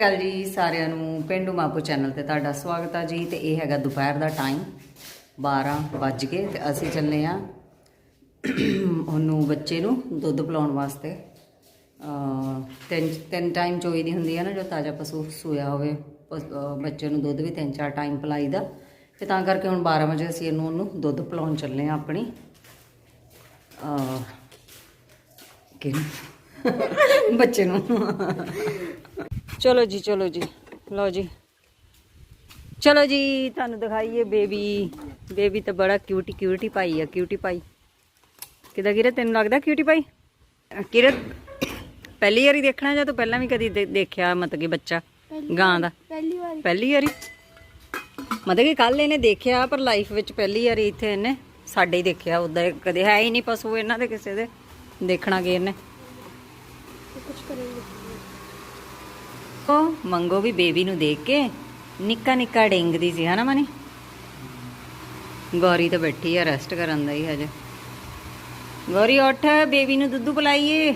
ਕੱਲ ਜੀ ਸਾਰਿਆਂ ਨੂੰ, ਪਿੰਡੂ ਮਾਪੂ ਚੈਨਲ ਤੇ ਤੁਹਾਡਾ ਸਵਾਗਤ ਆ ਜੀ, ਤੇ ਇਹ ਹੈਗਾ ਦੁਪਹਿਰ ਦਾ ਟਾਈਮ 12 ਵੱਜ ਗਏ ਤੇ ਅਸੀਂ ਚੱਲੇ ਆ ਉਹਨੂੰ ਬੱਚੇ ਨੂੰ ਦੁੱਧ ਪਿਲਾਉਣ ਵਾਸਤੇ। ਤਿੰਨ ਤਿੰਨ ਟਾਈਮ ਚੋਈ ਦੀ ਹੁੰਦੀ ਆ ਨਾ, ਜੋ ਤਾਜ਼ਾ ਪਸ਼ੂ ਸੂਇਆ ਹੋਵੇ ਬੱਚੇ ਨੂੰ ਦੁੱਧ ਵੀ ਤਿੰਨ ਚਾਰ ਟਾਈਮ ਪਿਲਾਈਦਾ ਤੇ ਤਾਂ ਕਰਕੇ ਹੁਣ 12 ਵਜੇ ਅਸੀਂ ਇਹਨੂੰ, ਉਹਨੂੰ ਦੁੱਧ ਪਿਲਾਉਣ ਚੱਲੇ ਆ ਆਪਣੀ। ਅ ਬੱਚੇ ਨੂੰ। ਚਲੋ ਜੀ ਚਲੋ ਜੀ। ਲਓ ਜੀ। ਚਲੋ ਜੀ ਤੁਹਾਨੂੰ ਦਿਖਾਈਏ ਬੇਬੀ। ਬੇਬੀ ਤਾਂ ਬੜਾ ਕਿਊਟੀ ਕਿਊਟੀ ਪਾਈ ਆ ਕਿਊਟੀ ਪਾਈ। ਕਿਦਾਂ ਕਿਰਤ ਤੈਨੂੰ ਲੱਗਦਾ ਕਿਊਟੀ ਪਾਈ? ਕਿਰਤ ਪਹਿਲੀ ਵਾਰੀ ਦੇਖਣਾ ਜਾਂ ਤੂੰ ਪਹਿਲਾਂ ਵੀ ਕਦੀ ਦੇਖਿਆ ਮਤਲਬ ਕਿ ਬੱਚਾ ਗਾਂ ਦਾ? ਪਹਿਲੀ ਵਾਰ। ਪਹਿਲੀ ਵਾਰੀ? ਮਤਲਬ ਕਿ ਕੱਲ ਇਹਨੇ ਦੇਖਿਆ ਪਰ ਲਾਈਫ ਵਿੱਚ ਪਹਿਲੀ ਵਾਰੀ ਇੱਥੇ ਇਹਨੇ ਸਾਡੇ ਹੀ ਦੇਖਿਆ। ਉਦਾਂ ਕਦੇ ਹੈ ਹੀ ਨਹੀਂ ਪਸ਼ੂ ਇਹਨਾਂ ਦੇ ਕਿਸੇ ਦੇ। ਦੇਖਣਾ ਗਏ ਇਹਨੇ ਕੁਝ ਕरेंगे ਉਹ ਮੰਗੋ ਵੀ ਬੇਬੀ ਨੂੰ ਦੇਖ ਕੇ। ਨਿੱਕਾ ਨਿੱਕਾ ਡਿੰਗਦੀ ਸੀ ਹਨਾ ਮਨੀ? ਗੌਰੀ ਤਾਂ ਬੈਠੀ ਆ ਰੈਸਟ ਕਰਨ ਦਾ ਹੀ ਹਜੇ। ਗੌਰੀ ਉੱਠ ਬੇਬੀ ਨੂੰ ਦੁੱਧ ਪਿਲਾਈਏ।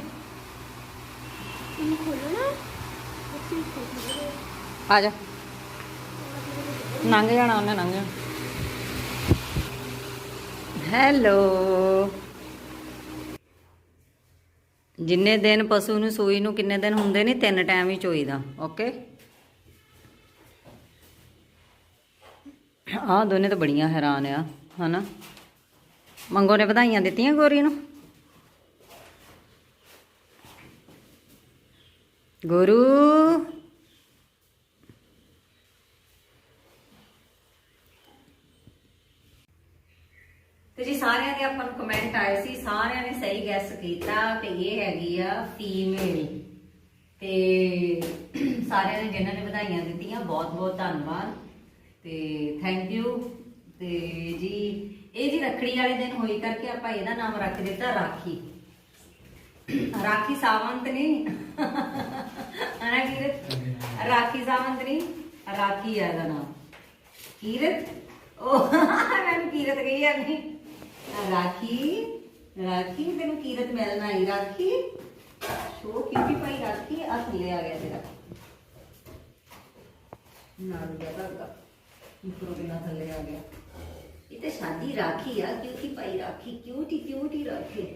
ਆ ਜਾ। ਲੰਘ ਜਾਣਾ ਉਹਨੇ ਲੰਘ ਜਾਣਾ। ਹੈਲੋ। ਜਿੰਨੇ ਦਿਨ ਪਸ਼ੂ ਨੂੰ ਸੂਈ ਨੂੰ ਕਿੰਨੇ ਦਿਨ ਹੁੰਦੇ ਨਹੀਂ ਤਿੰਨ ਟਾਈਮ ਹੀ ਚੋਈਦਾ ਓਕੇ ਆਹ ਦੋਨੇ ਤਾਂ ਬੜੀਆਂ ਹੈਰਾਨ ਆ, ਹਨਾ? ਮੰਗੋ ਨੇ ਵਧਾਈਆਂ ਦਿੱਤੀਆਂ ਗੋਰੀ ਨੂੰ? ਗੁਰੂ ਤੇ ਜੀ ਸਾਰਿਆਂ ਦੇ ਆਪਾਂ ਨੂੰ ਕਮੈਂਟ ਆਏ ਸੀ ਸਾਰਿਆਂ ਨੇ ਸਹੀ ਗੈਸ ਕੀਤਾ ਤੇ ਇਹ ਹੈਗੀ ਆ ਫੀਮੇਲ ਤੇ ਸਾਰਿਆਂ ਨੇ ਜਿਨ੍ਹਾਂ ਨੇ ਵਧਾਈਆਂ ਦਿੱਤੀਆਂ, ਬਹੁਤ ਬਹੁਤ ਧੰਨਵਾਦ। ਤੇ ਥੈਂਕ ਯੂ ਤੇ ਜੀ, ਇਹ ਜੀ ਰੱਖੜੀ ਵਾਲੇ ਦਿਨ ਹੋਈ ਕਰਕੇ ਆਪਾਂ ਇਹਦਾ ਨਾਮ ਰੱਖ ਦਿੱਤਾ ਰਾਖੀ। ਰਾਖੀ ਸਾਵੰਤ ਨਹੀਂ ਅਨਾ ਕੀਰਤ? ਰਾਖੀ ਸਾਵੰਤ ਨਹੀਂ ਰਾਖੀ ਆ ਇਹਦਾ ਨਾਮ। ਕੀਰਤ? ਉਹ, ਮੈਨੂੰ ਕੀਰਤ ਕਹੀ ਜਾਂਦੀ। ਰਾਖੀ ਰਾਖੀ ਤੈਨੂੰ ਕੀਰਤ ਮਿਲਣਾ ਹੀ ਰਾਖੀ। ਸ਼ੋ ਕਿਉਂ ਪਾਈ ਰਾਖੀ ਆ ਥੱਲੇ ਆ ਗਿਆ ਤੇਰਾ। ਨਾਲ ਦਾ। ਧਾਗਾ ਉੱਪਰੋਂ ਬਿਨਾ ਥੱਲੇ ਆ ਗਿਆ। ਇਹ ਤਾਂ ਸ਼ਾਦੀ ਰਾਖੀ ਆ ਕਿਉਂਕਿ ਪਾਈ ਰਾਖੀ ਕਿਊਟੀ ਕਿਊਟੀ ਰਾਖੀ।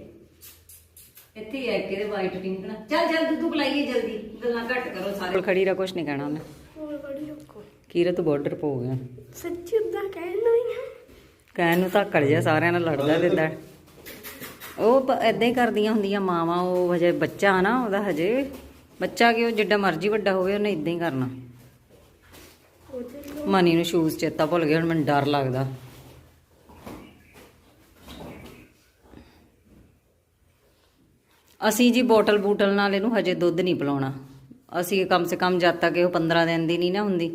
ਇੱਥੇ ਹੀ ਹੈ ਕਿਹਦੇ ਵਾਈਟ ਟਿੰਕ ਨਾ ਚੱਲ ਚੱਲ ਦੁੱਧ ਪਲਾਈਏ ਜਲਦੀ। ਗੱਲਾਂ ਘੱਟ ਕਰੋ ਸਾਰੇ। ਖੜੀ ਰਾ ਕੁਛ ਨਹੀਂ ਕਹਿਣਾ ਉਹਨੇ। ਹੋਰ ਬੜੀ ਰੁਕੋ। ਕੀਰਤ ਬਾਰਡਰ ਪੋ ਗਿਆ। ਸੱਚੀ ਉਦਾਂ ਕਹਿਣਾ ਹੀ ਹੈ। ਕਹਿਣ ਨੂੰ ਧਾਕੜ ਜਿਹਾ ਸਾਰਿਆਂ ਨਾਲ ਲੜਦਾ ਦਿੰਦਾ ਉਹ ਐਦਾਂ ਹੀ ਕਰਦੀਆਂ ਹੁੰਦੀਆਂ ਮਾਵਾਂ, ਉਹ ਹਜੇ ਬੱਚਾ ਨਾ ਉਹਦਾ ਹਜੇ। ਬੱਚਾ ਕਿ ਉਹ ਜਿੱਡਾ ਮਰਜ਼ੀ ਵੱਡਾ ਹੋਵੇ, ਉਹਨੇ ਇਦਾਂ ਹੀ ਕਰਨਾ। ਮਨੀ ਨੂੰ ਸ਼ੂਜ਼ ਚੇਤਾ ਭੁੱਲ ਗਿਆ ਹੁਣ ਮੈਨੂੰ ਡਰ ਲੱਗਦਾ। ਅਸੀਂ ਜੀ ਬੋਟਲ ਬੂਟਲ ਨਾਲ ਇਹਨੂੰ ਹਜੇ ਦੁੱਧ ਨਹੀਂ ਪਿਲਾਉਣਾ। ਅਸੀਂ ਕਮ ਸੇ ਕਮ ਜਦ ਤੱਕ ਇਹ 15 ਦਿਨ ਦੀ ਨਹੀਂ ਨਾ ਹੁੰਦੀ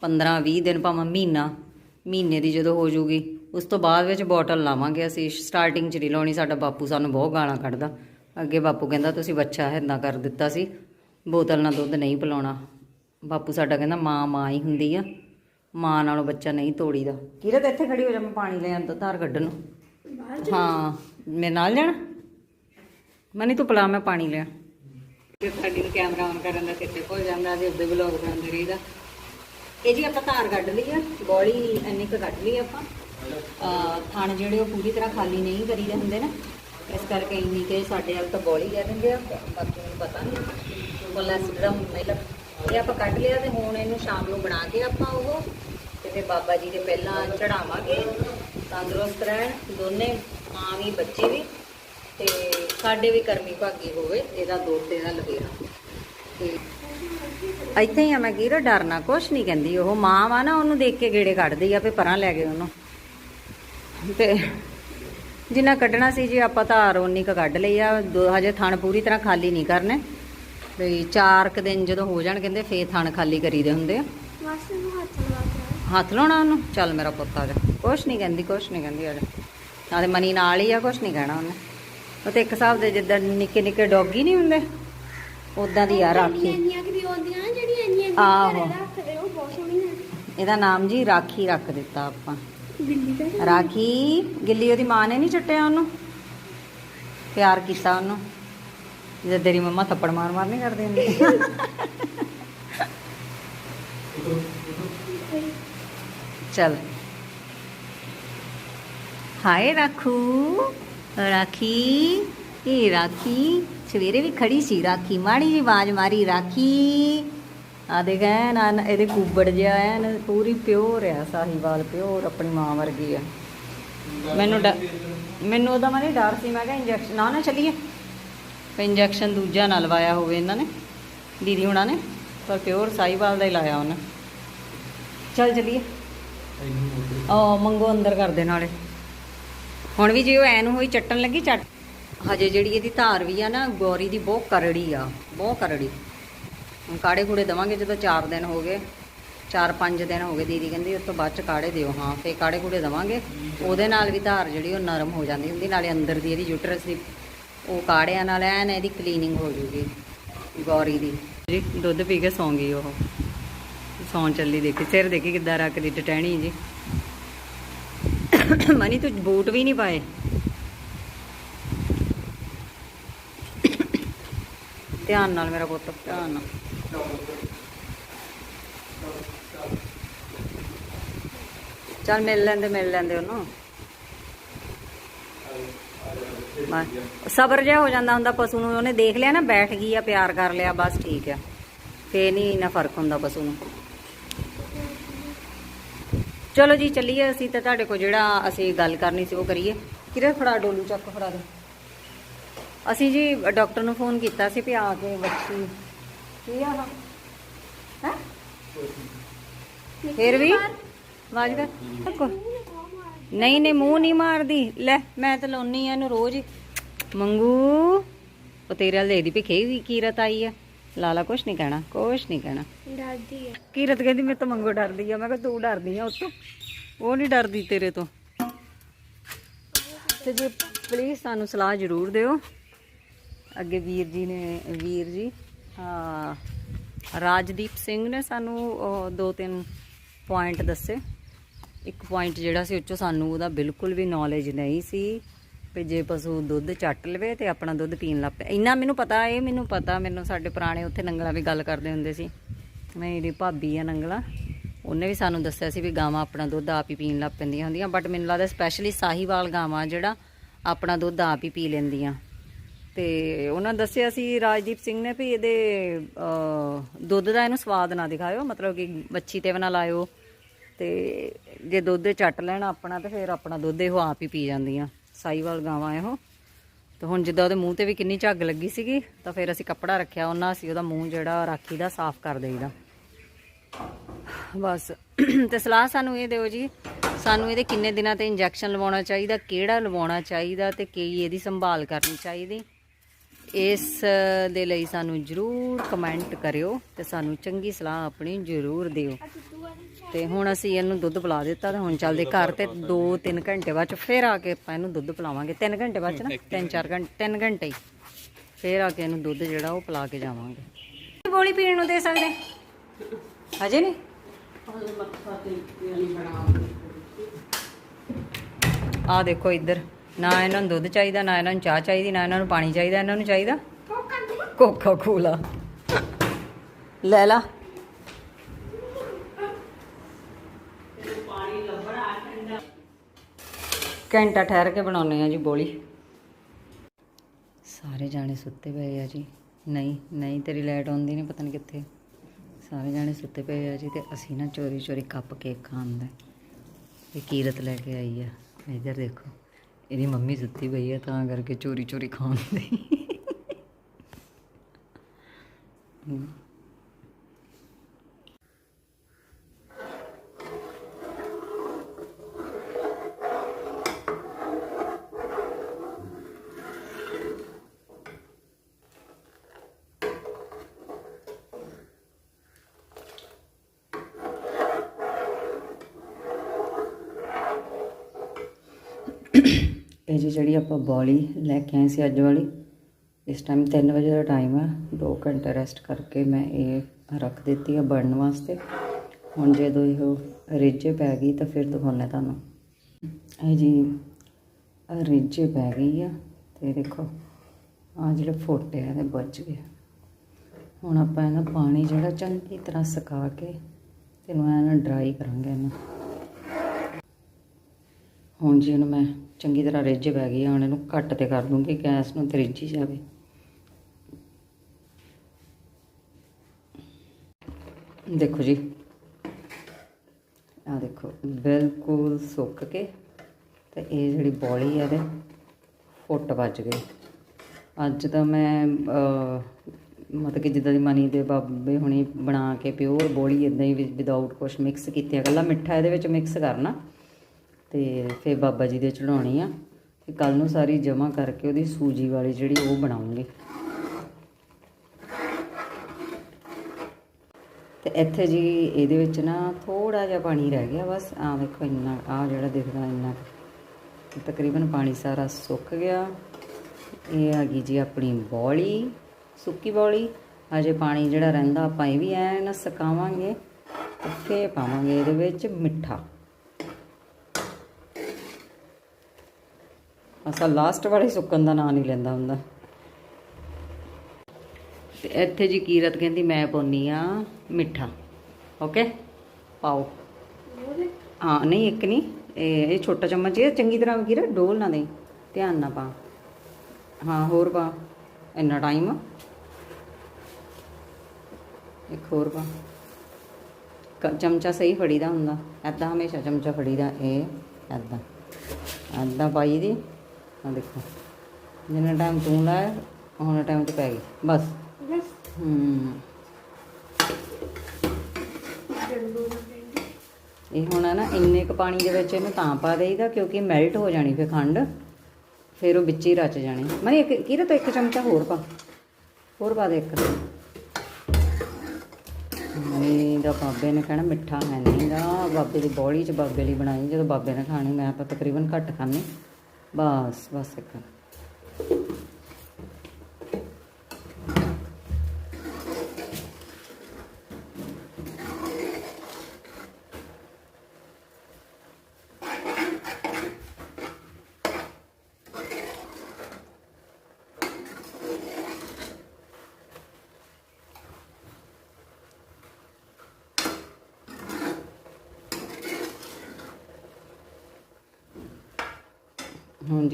15 20 ਦਿਨ ਭਾਵੇਂ ਮਹੀਨਾ, ਮਹੀਨੇ ਦੀ ਜਦੋਂ ਹੋ ਜੂਗੀ। ਉਸ ਤੋਂ ਬਾਅਦ ਵਿੱਚ ਬੋਟਲ ਲਾਵਾਂਗੇ ਅਸੀਂ। ਸਟਾਰਟਿੰਗ ਚ ਨਹੀਂ ਲਾਉਣੀ ਸਾਡਾ ਬਾਪੂ ਸਾਨੂੰ ਬਹੁਤ ਗਾਲਾਂ ਕੱਢਦਾ। ਅੱਗੇ ਬਾਪੂ ਕਹਿੰਦਾ ਤੁਸੀਂ ਬੱਚਾ ਹਿੰਦਾ ਕਰ ਦਿੱਤਾ ਸੀ ਬੋਤਲ ਨਾਲ ਦੁੱਧ ਨਹੀਂ ਪਿਲਾਉਣਾ। ਬਾਪੂ ਸਾਡਾ ਕਹਿੰਦਾ ਮਾਂ ਮਾਂ ਹੀ ਹੁੰਦੀ ਆ। ਮਾਂ ਨਾਲੋਂ ਬੱਚਾ ਨਹੀਂ ਤੋੜੀਦਾ। ਕਿਰਤ ਇੱਥੇ ਖੜੀ ਹੋ ਜਾ ਮੈਂ ਪਾਣੀ ਲੈ ਆਂਦਾ ਧਾਰ ਕੱਢਣ ਨੂੰ? ਹਾਂ ਮੇਰੇ ਨਾਲ ਜਾਣਾ? ਮਨੀ ਤੂੰ ਪਲਾ ਮੈਂ ਪਾਣੀ ਲਿਆ। ਤੇ ਸਾਡੀ ਨੂੰ ਕੈਮਰਾ ਔਨ ਕਰਨ ਦਾ ਕਿਤੇ ਭੁੱਲ ਜਾਂਦਾ ਤੇ ਉੱਦੇ ਵਲੌਗ ਬਣਾਉਂਦੇ ਰਹੀਦਾ। ਇਹ ਜੀ ਆਪਾਂ ਧਾਰ ਕੱਢ ਲਈ ਆ ਬੋਲੀ ਇੰਨੀ ਕੁ ਕੱਢ ਲਈ ਆਪਾਂ। ਥਣ ਜਿਹੜੇ ਉਹ ਪੂਰੀ ਤਰ੍ਹਾਂ ਖਾਲੀ ਨਹੀਂ ਕਰੀਦੇ ਹੁੰਦੇ ਨਾ, ਇਸ ਕਰਕੇ ਇੰਨੀ ਕਿ ਸਾਡੇ ਆਪ ਤਾਂ ਬੋਲੀ ਕਹਿ ਦਿੰਦੇ ਆ, ਬਾਕੀ ਨੂੰ। ਪਤਾ ਨਹੀਂ ਕੋਲੈਸਟਰ ਦਾ ਇਹ ਆਪਾਂ ਕੱਢ ਲਿਆ ਤੇ ਹੁਣ ਇਹਨੂੰ ਸ਼ਾਮ ਨੂੰ ਬਣਾ ਕੇ ਆਪਾਂ ਉਹ, ਤੇ ਬਾਬਾ ਜੀ ਦੇ ਪਹਿਲਾਂ ਚੜਾਵਾਂਗੇ ਤੰਦਰੁਸਤ ਰਹਿਣ, ਦੋਨੇ ਮਾਂ ਵੀ, ਬੱਚੇ ਵੀ, ਤੇ ਸਾਡੇ ਵੀ ਕਰਮੀ ਭਾਗੀ ਹੋਵੇ, ਇਹਦਾ ਦੁੱਧ, ਇਹਦਾ ਲਵੇਰਾ। ਤੇ ਇੱਥੇ ਹੀ ਆ ਮੈਂ ਕਿਹਾ ਡਰਨਾ ਕੁਛ ਨਹੀਂ ਕਹਿੰਦੀ, ਉਹ ਮਾਂ ਵਾ ਨਾ, ਉਹਨੂੰ ਦੇਖ ਕੇ ਗੇੜੇ ਕੱਢਦੀ ਆ ਫੇ ਪਰਾਂ ਲੈ ਗਏ ਉਹਨੂੰ। ਤੇ ਜਿੰਨਾ ਕੱਢਣਾ ਸੀ ਜੀ ਆਪਾਂ ਧਾਰ ਉਨੀ ਕੁ ਕੱਢ ਲਈ ਆ। ਹਜੇ ਥਣ ਪੂਰੀ ਤਰ੍ਹਾਂ ਖਾਲੀ ਨਹੀਂ ਕਰਨੇ। ਤੇ ਚਾਰ ਕੁ ਦਿਨ ਜਦੋਂ ਹੋ ਜਾਣ ਕਹਿੰਦੇ ਫੇਰ ਥਣ ਖਾਲੀ ਕਰੀਦੇ ਹੁੰਦੇ ਆ। ਹੱਥ ਲਾਉਣਾ ਉਹਨੂੰ? ਚੱਲ ਮੇਰਾ ਪੁੱਤ ਆ ਜਾ। ਕੁਛ ਨਹੀਂ ਕਹਿੰਦੀ ਕੁਛ ਨਹੀਂ ਕਹਿੰਦੀ ਆ ਜਾ। ਨਾਲੇ ਮਨੀ ਨਾਲ ਹੀ ਆ ਕੁਛ ਨਹੀਂ ਕਹਿਣਾ ਉਹਨੇ। ਉਹ ਤੇ ਇੱਕ ਹਿਸਾਬ ਦੇ ਜਿੱਦਾਂ ਨਿੱਕੇ ਨਿੱਕੇ ਡੌਗੀ ਨਹੀਂ ਹੁੰਦੇ? ਉਦਾਂ ਦੀ ਆ ਰਾਖੀ। ਆਹੋ। ਇਹਦਾ ਨਾਮ ਜੀ ਰਾਖੀ ਰੱਖ ਦਿੱਤਾ ਆਪਾਂ। ਰਾਖੀ? ਗਿੱਲੀ ਉਹਦੀ ਮਾਂ ਨੇ ਨਹੀਂ ਚੱਟਿਆ ਉਹਨੂੰ? ਪਿਆਰ ਕੀਤਾ ਉਹਨੂੰ? ਜਦ ਤੇਰੀ ਮੰਮਾ ਥੱਪੜ ਮਾਰ ਮਾਰ ਨਹੀਂ ਕਰਦੀ ਹੁੰਦੀ। ਚੱਲ। ਹਾਏ ਰਾਖੂ, ਰਾਖੀ, ਇਹ ਰਾਖੀ। ਸਵੇਰੇ ਵੀ ਖੜੀ ਸੀ ਰਾਖੀ, ਮਾੜੀ ਜੀ ਆਵਾਜ਼ ਮਾਰੀ, ਰਾਖੀ। ਆ ਦੇਖ ਐਨ ਐਨ ਇਹਦੇ ਕੁੱਬੜ ਜਿਹਾ ਐਨ, ਪੂਰੀ ਪਿਓਰ ਆ ਸਾਹੀਵਾਲ ਪਿਓਰ ਆਪਣੀ ਮਾਂ ਵਰਗੀ ਆ। ਮੈਨੂੰ ਡ- ਮੈਨੂੰ ਉਹਦਾ ਮਾਰੇ ਡਰ ਸੀ, ਮੈਂ ਕਿਹਾ ਇੰਜੈਕਸ਼ਨ ਨਾ ਨਾ ਚੱਲੀਏ ਇੰਜੈਕਸ਼ਨ ਦੂਜਾ ਨਾ ਲਵਾਇਆ ਹੋਵੇ ਇਹਨਾਂ ਨੇ, ਦੀਦੀ ਹੁਣਾਂ ਨੇ, ਪਰ ਪਿਓਰ ਸਾਹੀਵਾਲ ਦਾ ਹੀ ਲਾਇਆ ਉਹਨੇ। ਚੱਲ ਚੱਲੀਏ। ਆ ਮੰਗੋ ਅੰਦਰ ਕਰ ਦੇ ਨਾਲੇ। ਹੁਣ ਵੀ ਜੇ ਉਹ ਐਨ ਹੋਈ ਚੱਟਣ ਲੱਗੀ, ਚੱਟ। ਹਜੇ ਜਿਹੜੀ ਇਹਦੀ ਧਾਰ ਵੀ ਆ ਨਾ, ਗੌਰੀ ਦੀ ਬਹੁਤ ਕਰੜੀ ਆ, ਬਹੁਤ ਕਰੜੀ। ਹੁਣ ਕਾੜੇ ਕੂੜੇ ਦਵਾਂਗੇ ਜਦੋਂ 4 ਦਿਨ ਹੋ ਗਏ 4-5 ਦਿਨ ਹੋ ਗਏ ਦੀਦੀ ਕਹਿੰਦੀ, ਉਸ ਤੋਂ ਬਾਅਦ ਚ ਕਾੜੇ ਦਿਓ। ਹਾਂ ਫੇ ਕਾੜੇ ਕੂੜੇ ਦਵਾਂਗੇ। ਉਹਦੇ ਨਾਲ ਵੀ ਧਾਰ ਜਿਹੜੀ ਉਹ ਨਰਮ ਹੋ ਜਾਂਦੀ ਹੁੰਦੀ, ਨਾਲੇ ਅੰਦਰ ਦੀ ਇਹਦੀ ਯੂਟਰਸ ਦੀ, ਉਹ ਕਾੜਿਆਂ ਨਾਲ ਐਨ ਇਹਦੀ ਕਲੀਨਿੰਗ ਹੋ ਜੂਗੀ, ਗੌਰੀ ਦੀ। ਜੀ, ਦੁੱਧ ਪੀ ਕੇ ਸੌਂ ਗਈ ਉਹ। ਸੌਂ ਚੱਲੀ ਦੇਖੀ, ਸਿਰ ਦੇਖੀ ਕਿੱਦਾਂ ਰੱਖਦੀ ਟਟੈਣੀ ਜੀ। ਮਨੀ, ਤੂੰ ਬੂਟ ਵੀ ਨਹੀਂ ਪਾਏ? ਧਿਆਨ ਨਾਲ ਮੇਰਾ ਪੁੱਤ, ਧਿਆਨ ਨਾਲ। ਚੱਲ ਮਿਲ ਲੈਂਦੇ ਮਿਲ ਲੈਂਦੇ ਉਹਨੂੰ। ਸਬਰ ਜਿਹਾ ਹੋ ਜਾਂਦਾ ਹੁੰਦਾ ਪਸ਼ੂ ਨੂੰ। ਉਹਨੇ ਦੇਖ ਲਿਆ ਨਾ, ਬੈਠ ਗਈ ਆ, ਪਿਆਰ ਕਰ ਲਿਆ, ਬਸ ਠੀਕ ਆ। ਫੇ ਨਹੀਂ ਇੰਨਾ ਫ਼ਰਕ ਹੁੰਦਾ ਪਸ਼ੂ ਨੂੰ। ਚਲੋ ਜੀ, ਚੱਲੀਏ ਅਸੀਂ ਤਾਂ ਤੁਹਾਡੇ ਕੋਲ ਜਿਹੜਾ ਅਸੀਂ ਗੱਲ ਕਰਨੀ ਸੀ, ਉਹ ਕਰੀਏ। ਕਿਰੇ ਫੜਾ, ਡੋਲੂ ਚੱਕ ਫੜਾ ਦੇ। ਅਸੀਂ ਜੀ, ਡਾਕਟਰ ਨੂੰ ਫੋਨ ਕੀਤਾ ਸੀ ਵੀ ਆ ਕੇ ਬੱਚੀ ਕੀ ਆ ਹੈ? ਫਿਰ ਵੀ? ਆਵਾਜ਼ ਕਰ ਨਹੀਂ ਨਹੀਂ ਮੂੰਹ ਨਹੀਂ ਮਾਰਦੀ। ਲੈ ਮੈਂ ਤਾਂ ਲਾਉਣੀ ਆ ਇਹਨੂੰ ਰੋਜ਼ ਮੰਗੂ ਉਹ ਤੇਰੇ ਵਾਲ ਦੇਖਦੀ ਵੀ ਖੇ ਵੀ ਕੀਰਤ ਆਈ ਆ। ਲਾਲਾ ਕੁਛ ਨਹੀਂ ਕਹਿਣਾ ਕੁਛ ਨਹੀਂ ਕਹਿਣਾ। ਡਰਦੀ ਹੈ ਕੀਰਤ ਕਹਿੰਦੀ ਮੇਰੇ ਤੋਂ ਮੰਗੋ ਡਰਦੀ ਆ। ਮੈਂ ਕਿਹਾ ਤੂੰ ਡਰਦੀ ਆ ਉਤੋਂ। ਉਹ ਨਹੀਂ ਡਰਦੀ ਤੇਰੇ ਤੋਂ। ਤੇ ਜੀ ਪਲੀਜ਼ ਸਾਨੂੰ ਸਲਾਹ ਜ਼ਰੂਰ ਦਿਓ। ਅੱਗੇ ਵੀਰ ਜੀ ਨੇ ਵੀਰ ਜੀ। ਰਾਜਦੀਪ ਸਿੰਘ ਨੇ ਸਾਨੂੰ ਦੋ ਤਿੰਨ ਪੁਆਇੰਟ ਦੱਸੇ। ਇੱਕ ਪੁਆਇੰਟ ਜਿਹੜਾ ਸੀ ਉੱਚੋਂ ਸਾਨੂੰ ਉਹਦਾ ਬਿਲਕੁਲ ਵੀ ਨੌਲੇਜ ਨਹੀਂ ਸੀ ਵੀ ਜੇ ਪਸ਼ੂ ਦੁੱਧ ਚੱਟ ਲਵੇ ਤੇ ਆਪਣਾ ਦੁੱਧ ਪੀਣ ਲੱਗ ਪਿਆ ਇੰਨਾ ਮੈਨੂੰ ਪਤਾ, ਇਹ ਮੈਨੂੰ ਪਤਾ, ਮੈਨੂੰ ਸਾਡੇ ਪੁਰਾਣੇ ਉੱਥੇ ਨੰਗਲਾ ਵੀ ਗੱਲ ਕਰਦੇ ਹੁੰਦੇ ਸੀ। ਮੇਰੀ ਭਾਬੀ ਆ ਨੰਗਲਾ, ਉਹਨੇ ਵੀ ਸਾਨੂੰ ਦੱਸਿਆ ਸੀ ਵੀ ਗਾਵਾਂ ਆਪਣਾ ਦੁੱਧ ਆਪ ਹੀ ਪੀਣ ਲੱਗ ਪੈਂਦੀਆਂ ਹੁੰਦੀਆਂ ਬਟ ਮੈਨੂੰ ਲੱਗਦਾ ਸਪੈਸ਼ਲੀ ਸਾਹੀਵਾਲ ਗਾਵਾਂ ਜਿਹੜਾ ਆਪਣਾ ਦੁੱਧ ਆਪ ਹੀ ਪੀ ਲੈਂਦੀਆਂ। ਤੇ ਉਹਨਾਂ ਦੱਸਿਆ ਸੀ ਰਾਜਦੀਪ ਸਿੰਘ ਨੇ ਵੀ ਇਹਦੇ ਦੁੱਧ ਦਾ ਇਹਨੂੰ ਸਵਾਦ ਨਾ ਦਿਖਾਇਓ, ਮਤਲਬ ਕਿ ਮੱਛੀ ਤੇ ਬਣਾ ਲਾਇਓ। ਤੇ ਜੇ ਦੁੱਧ ਚੱਟ ਲੈਣ ਆਪਣਾ, ਤੇ ਫਿਰ ਆਪਣਾ ਦੁੱਧ ਇਹੋ ਆਪ ਹੀ ਪੀ ਜਾਂਦੀਆਂ। ਸਾਈਵਾਲ ਗਾਵਾਂ ਇਹੋ। ਤੇ ਹੁਣ ਜਿੱਦਾਂ ਉਹਦੇ ਮੂੰਹ ਤੇ ਵੀ ਕਿੰਨੀ ਝੱਗ ਲੱਗੀ ਸੀਗੀ, ਤਾਂ ਫਿਰ ਅਸੀਂ ਕੱਪੜਾ ਰੱਖਿਆ ਉਹਨਾਂ, ਅਸੀਂ ਉਹਦਾ ਮੂੰਹ ਜਿਹੜਾ ਰਾਖੀ ਦਾ ਸਾਫ਼ ਕਰ ਦੇਈਦਾ। ਬਸ। ਤੇ ਸਲਾਹ ਸਾਨੂੰ ਇਹ ਦਿਓ ਜੀ, ਸਾਨੂੰ ਇਹਦੇ ਕਿੰਨੇ ਦਿਨਾਂ ਤੇ ਇੰਜੈਕਸ਼ਨ ਲਵਾਉਣਾ ਚਾਹੀਦਾ, ਕਿਹੜਾ ਲਵਾਉਣਾ ਚਾਹੀਦਾ ਤੇ ਕੀ ਇਹਦੀ ਸੰਭਾਲ ਕਰਨੀ ਚਾਹੀਦੀ। ਇਸ ਦੇ ਲਈ ਸਾਨੂੰ ਜਰੂਰ ਕਮੈਂਟ ਕਰਿਓ ਤੇ ਸਾਨੂੰ ਚੰਗੀ ਸਲਾਹ ਆਪਣੀ ਜਰੂਰ ਦਿਓ। ਤੇ ਹੁਣ ਅਸੀਂ ਇਹਨੂੰ ਦੁੱਧ ਪਿਲਾ ਦਿੱਤਾ ਤੇ ਹੁਣ ਚੱਲਦੇ ਘਰ ਤੇ 2-3 ਘੰਟੇ ਬਾਅਦ ਚ ਫੇਰ ਆ ਕੇ ਆਪਾਂ ਇਹਨੂੰ ਦੁੱਧ ਪਿਲਾਵਾਂਗੇ। 3 ਘੰਟੇ ਬਾਅਦ ਚ ਨਾ? 3-4 ਘੰਟੇ 3 ਘੰਟੇ ਹੀ। ਫੇਰ ਆ ਕੇ ਇਹਨੂੰ ਦੁੱਧ ਜਿਹੜਾ ਉਹ ਪਿਲਾ ਕੇ ਜਾਵਾਂਗੇ। ਗੋਲੀ ਪੀਣ ਨੂੰ ਦੇ ਸਕਦੇ? ਹਜੇ ਨਹੀਂ? ਆ ਦੇਖੋ ਇੱਧਰ। ਨਾ ਇਹਨਾਂ ਨੂੰ ਦੁੱਧ ਚਾਹੀਦਾ ਨਾ ਇਹਨਾਂ ਨੂੰ ਚਾਹ ਚਾਹੀਦੀ ਨਾ ਇਹਨਾਂ ਨੂੰ ਪਾਣੀ ਚਾਹੀਦਾ ਇਹਨਾਂ ਨੂੰ ਚਾਹੀਦਾ? ਕੋਕਾ ਕੋਲਾ ਲੈ ਲਾ। ਘੰਟਾ ਠਹਿਰ ਕੇ ਬਣਾਉਨੇ ਆ ਜੀ ਬੋਲੀ। ਸਾਰੇ ਜਾਣੇ ਸੁੱਤੇ ਪਏ ਆ ਜੀ। ਨਹੀਂ ਨਹੀਂ ਤੇਰੀ ਲਾਈਟ ਆਉਂਦੀ ਨਹੀਂ ਪਤਾ ਨਹੀਂ ਕਿੱਥੇ। ਸਾਰੇ ਜਾਣੇ ਸੁੱਤੇ ਪਏ ਆ ਜੀ ਤੇ ਅਸੀਂ ਨਾ ਚੋਰੀ ਚੋਰੀ ਕੱਪ ਕੇਕ ਖਾਣ ਦਾ। ਇਹ ਕੀਰਤ ਲੈ ਕੇ ਆਈ ਆ। ਇੱਧਰ ਦੇਖੋ। ਇਹਦੀ ਮੰਮੀ ਸੁੱਤੀ ਪਈ ਹੈ ਤਾਂ ਕਰਕੇ ਚੋਰੀ ਚੋਰੀ ਖਾਣ ਦੀ ਹਮ। ਇਹ ਜੀ, ਜਿਹੜੀ ਆਪਾਂ ਬੋਲੀ ਲੈ ਕੇ ਆਏ ਸੀ ਅੱਜ ਵਾਲੀ, ਇਸ ਟਾਈਮ 3 ਵਜੇ ਦਾ ਟਾਈਮ ਆ। 2 ਘੰਟੇ ਰੈਸਟ ਕਰਕੇ ਮੈਂ ਇਹ ਰੱਖ ਦਿੱਤੀ ਆ ਬਣਨ ਵਾਸਤੇ। ਹੁਣ ਜਦੋਂ ਇਹ ਰਿੱਝੇ ਪੈ ਗਈ ਤਾਂ ਫਿਰ ਦਿਖਾਉਂਦੇ ਤੁਹਾਨੂੰ। ਇਹ ਜੀ, ਰਿੱਝੇ ਪੈ ਗਈ ਆ ਤੇ ਦੇਖੋ ਆ ਜਿਹੜੇ ਫੋਟੇ ਆ ਇਹ ਬਚ ਗਏ। ਹੁਣ ਆਪਾਂ ਇਹਦਾ ਪਾਣੀ ਜਿਹੜਾ ਚੰਗੀ ਤਰ੍ਹਾਂ ਸੁਕਾ ਕੇ ਤੈਨੂੰ ਐ ਨਾ ਡਰਾਈ ਕਰਾਂਗੇ ਇਹਨੂੰ। ਹੁਣ ਜੀ ਇਹਨੂੰ ਮੈਂ ਚੰਗੀ ਤਰ੍ਹਾਂ ਰਿੱਝ ਪੈ ਗਈ ਆ, ਹੁਣ ਇਹਨੂੰ ਘੱਟ ਤੇ ਕਰ ਦੂੰਗੀ ਗੈਸ ਨੂੰ ਤੇ ਰਿੱਝੀ ਜਾਵੇ। ਦੇਖੋ ਜੀ ਆ ਦੇਖੋ ਬਿਲਕੁਲ ਸੁੱਕ ਕੇ ਤੇ ਇਹ ਜਿਹੜੀ ਬੋਲੀ ਹੈ ਇਹਦੇ ਫੁੱਟ ਵੱਜ ਗਈ ਅੱਜ ਤਾਂ ਮੈਂ ਮਤਲਬ ਕਿ ਜਿੱਦਾਂ ਦੀ ਮਨੀ ਦੇ ਬਾਬੇ ਹੁਣੀ ਬਣਾ ਕੇ ਪਿਓਰ ਬੋਲੀ ਇਦਾਂ ਹੀ ਵਿਦਆਊਟ ਕੁਝ ਮਿਕਸ ਕੀਤੀ ਹੈ ਇਕੱਲਾ ਮਿੱਠਾ ਇਹਦੇ ਵਿੱਚ ਮਿਕਸ ਕਰਨਾ। ਤੇ ਫਿਰ ਬਾਬਾ ਜੀ ਦੇ ਚੜਾਉਣੀ ਆ। ਤੇ ਕੱਲ ਨੂੰ ਸਾਰੀ ਜਮਾ ਕਰਕੇ ਉਹਦੀ ਸੂਜੀ ਵਾਲੀ ਜਿਹੜੀ ਉਹ ਬਣਾਉਂਗੀ। ਤੇ ਇੱਥੇ ਜੀ ਇਹਦੇ ਵਿੱਚ ਨਾ ਥੋੜਾ ਜਿਹਾ ਪਾਣੀ ਰਹਿ ਗਿਆ ਬਸ। ਆ ਵੇਖੋ ਇੰਨਾ ਆ ਜਿਹੜਾ ਦਿਖਦਾ ਇੰਨਾ ਤਕਰੀਬਨ ਪਾਣੀ ਸਾਰਾ ਸੁੱਕ ਗਿਆ। ਇਹ ਆ ਗਈ ਜੀ ਆਪਣੀ ਬੌਲੀ, ਸੁੱਕੀ ਬੋਲੀ। ਅਜੇ ਪਾਣੀ ਜਿਹੜਾ ਰਹਿੰਦਾ ਆਪਾਂ ਇਹ ਵੀ ਐਨ ਸੁਕਾਵਾਂਗੇ ਤੇ ਫੇਰ ਪਾਵਾਂਗੇ ਇਹਦੇ ਵਿੱਚ ਮਿੱਠਾ। ਅਸਾ ਲਾਸਟ ਵਾਲੇ ਸੁੱਕਣ ਦਾ ਨਾਂ ਨਹੀਂ ਲੈਂਦਾ ਹੁੰਦਾ। ਤੇ ਇੱਥੇ ਜੀ ਕੀਰਤ ਕਹਿੰਦੀ, ਮੈਂ ਪਾਉਣੀ ਆ ਮਿੱਠਾ। ਓਕੇ ਪਾਓ। ਹਾਂ, ਨਹੀਂ, ਇੱਕ ਨਹੀਂ। ਇਹ ਇਹ ਛੋਟਾ ਚਮਚ ਇਹ ਚੰਗੀ ਤਰ੍ਹਾਂ ਕੀਰਤ, ਡੋਲ ਨਾ ਦੇ ਧਿਆਨ ਨਾ ਪਾ। ਹਾਂ, ਹੋਰ ਪਾ। ਇੰਨਾ ਟਾਈਮ ਇੱਕ ਹੋਰ ਪਾ। ਚਮਚਾ ਸਹੀ ਫੜੀਦਾ ਹੁੰਦਾ। ਐਦਾਂ ਹਮੇਸ਼ਾ ਚਮਚਾ ਫੜੀਦਾ। ਇਹ ਐਦਾਂ ਐਦਾਂ ਪਾਈ ਦੀ। ਆ ਦੇਖੋ। ਜਿੰਨਾ ਟਾਈਮ ਤੂੰ ਲਾਇਆ ਉਹਨਾਂ ਟਾਈਮ ਤੇ ਪੈ ਗਈ। ਬਸ। ਹੂੰ। ਇਹ ਹੁਣ ਨਾ ਇੰਨੇ ਕ ਪਾਣੀ ਦੇ ਵਿੱਚ ਇਹਨੂੰ ਤਾਂ ਪਾ ਦੇਈਦਾ ਕਿਉਂਕਿ ਮੈਲਟ ਹੋ ਜਾਣੀ ਫਿਰ ਖੰਡ। ਫਿਰ ਉਹ ਵਿੱਚ ਹੀ ਰਚ ਜਾਣੀ। ਮੈਂ ਇੱਕ ਕਿਹਦਾ ਤਾਂ ਇੱਕ ਚਮਚਾ ਹੋਰ ਪਾ? ਹੋਰ ਪਾ ਦੇ ਇੱਕ। ਨਹੀਂ ਦਾ ਬਾਬੇ ਨੇ ਕਹਿਣਾ ਮਿੱਠਾ ਹੈ ਨਹੀਂ ਦਾ ਬਾਬੇ ਦੀ ਬੋੜੀ ਚ ਬਾਬੇ ਲਈ ਬਣਾਈ ਜਦੋਂ ਬਾਬੇ ਨੇ ਖਾਣੀ ਮੈਂ ਤਾਂ ਤਕਰੀਬਨ ਘੱਟ ਖਾਂਦੀ। ਬਸ ਬਸ ਇੱਕ।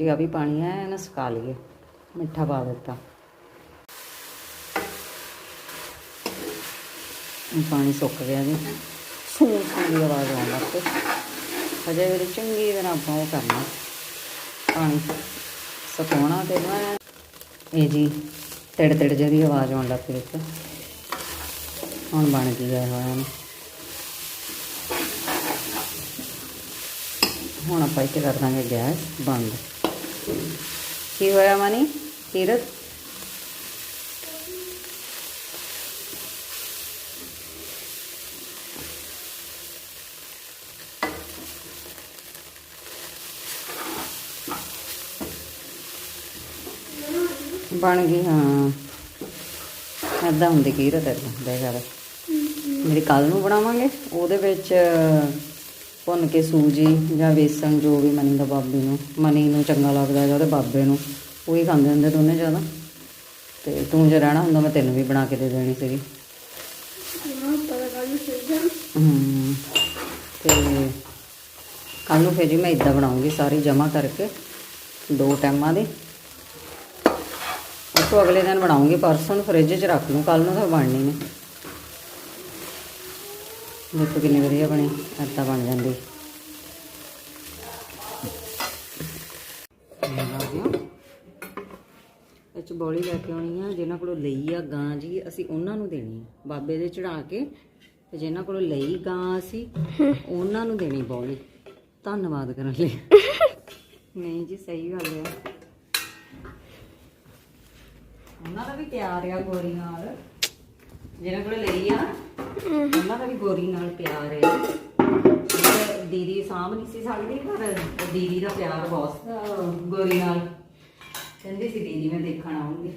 ਹੁਣ ਵੀ ਪਾਣੀ ਹੈ ਨਾ ਸੁਕਾ ਲਈਏ, ਮਿੱਠਾ ਪਾ ਦਿੱਤਾ। ਪਾਣੀ ਸੁੱਕ ਗਿਆ ਜੀ। ਸੂੰ ਸੂੰ ਦੀ ਆਵਾਜ਼ ਆਉਣ ਲੱਗ ਪਈ। ਹਜੇ ਵੀ ਚੰਗੀ ਤਰ੍ਹਾਂ ਆਪਾਂ ਉਹ ਕਰਨਾ। ਪਾਣੀ ਸੁਕਾਉਣਾ ਤੇ ਮੈਂ ਇਹ ਜੀ ਤਿੜ ਤਿੜ ਜਿਹੀ ਆਵਾਜ਼ ਆਉਣ ਲੱਗ ਪਈ ਹੁਣ ਬਣ ਗਿਆ ਹੋਇਆ ਨਾ ਹੁਣ ਆਪਾਂ ਇੱਥੇ ਕਰ ਦਾਂਗੇ ਗੈਸ ਬੰਦ। ਕੀ ਹੋਇਆ ਮਨੀ? ਕੀਰਤ ਬਣ ਗਈ ਹਾਂ। ਏਦਾਂ ਹੁੰਦੀ ਕੀਰਤ ਦੇਖ ਆ ਮੇਰੀ ਕੱਲ ਨੂੰ ਬਣਾਵਾਂਗੇ ਉਹਦੇ ਵਿੱਚ ਭੁੰਨ ਕੇ ਸੂਜੀ ਜਾਂ ਵੇਸਣ ਜੋ ਵੀ ਮਨੀ ਦਾ ਬਾਬੇ ਨੂੰ ਮਨੀ ਨੂੰ ਚੰਗਾ ਲੱਗਦਾ ਜਾਂ ਉਹਦੇ ਬਾਬੇ ਨੂੰ ਉਹੀ ਖਾਂਦੇ ਹੁੰਦੇ ਦੋਨੇ ਜ਼ਿਆਦਾ। ਤੇ ਤੂੰ ਜੇ ਰਹਿਣਾ ਹੁੰਦਾ ਮੈਂ ਤੈਨੂੰ ਵੀ ਬਣਾ ਕੇ ਦੇ ਦੇਣੀ ਸੀਗੀ। ਹਾਂ ਹਮ, ਤੇ ਕੱਲ ਨੂੰ ਫਿਰ ਜੀ ਮੈਂ ਇਦਾਂ ਬਣਾਉਂਗੀ ਸਾਰੀ ਜਮਾ ਕਰਕੇ ਦੋ ਟਾਈਮਾਂ ਦੀ। ਉਸ ਤੋਂ ਅਗਲੇ ਦਿਨ ਬਣਾਉਂਗੀ ਪਰਸੋਂ ਨੂੰ ਫ੍ਰਿਜ 'ਚ ਰੱਖ ਲੂੰ ਕੱਲ ਨੂੰ ਤਾਂ ਬਣਨੀ ਨੇ। ਦੇਖੋ ਕਿੰਨੀ ਵਧੀਆ ਬਣੀ ਏਦਾਂ ਬਣ ਜਾਂਦੀ। ਇਹ ਬੋਲੀ ਲੈ ਕੇ ਆਉਣੀ ਆ ਜਿਨ੍ਹਾਂ ਕੋਲੋਂ ਲਈ ਆ ਗਾਂ ਜੀ, ਅਸੀਂ ਉਹਨਾਂ ਨੂੰ ਦੇਣੀ ਬਾਬੇ ਦੇ ਚੜਾ ਕੇ, ਤੇ ਜਿਹਨਾਂ ਕੋਲੋਂ ਲਈ ਗਾਂ ਅਸੀਂ, ਉਹਨਾਂ ਨੂੰ ਦੇਣੀ ਬੋਲੀ। ਧੰਨਵਾਦ ਕਰਨ ਲਈ। ਨਹੀਂ ਜੀ, ਸਹੀ ਗੱਲ ਹੈ ਉਹਨਾਂ ਦਾ ਵੀ ਪਿਆਰ ਆ ਗੋਰੀ ਨਾਲ। ਜਿਹਨਾਂ ਕੋਲ ਲਈ ਆ ਉਹਨਾਂ ਦਾ ਵੀ ਗੋਰੀ ਨਾਲ ਪਿਆਰ ਹੈ। ਤੇ ਦੀਦੀ ਸਾਂਭ ਨਹੀਂ ਸੀ ਸਕਦੀ ਪਰ ਦੀਦੀ ਦਾ ਪਿਆਰ ਬਹੁਤ ਅਹ, ਗੋਰੀ ਨਾਲ। ਕਹਿੰਦੀ ਸੀ ਦੀਦੀ ਮੈਂ ਦੇਖਣ ਆਉਂਗੀ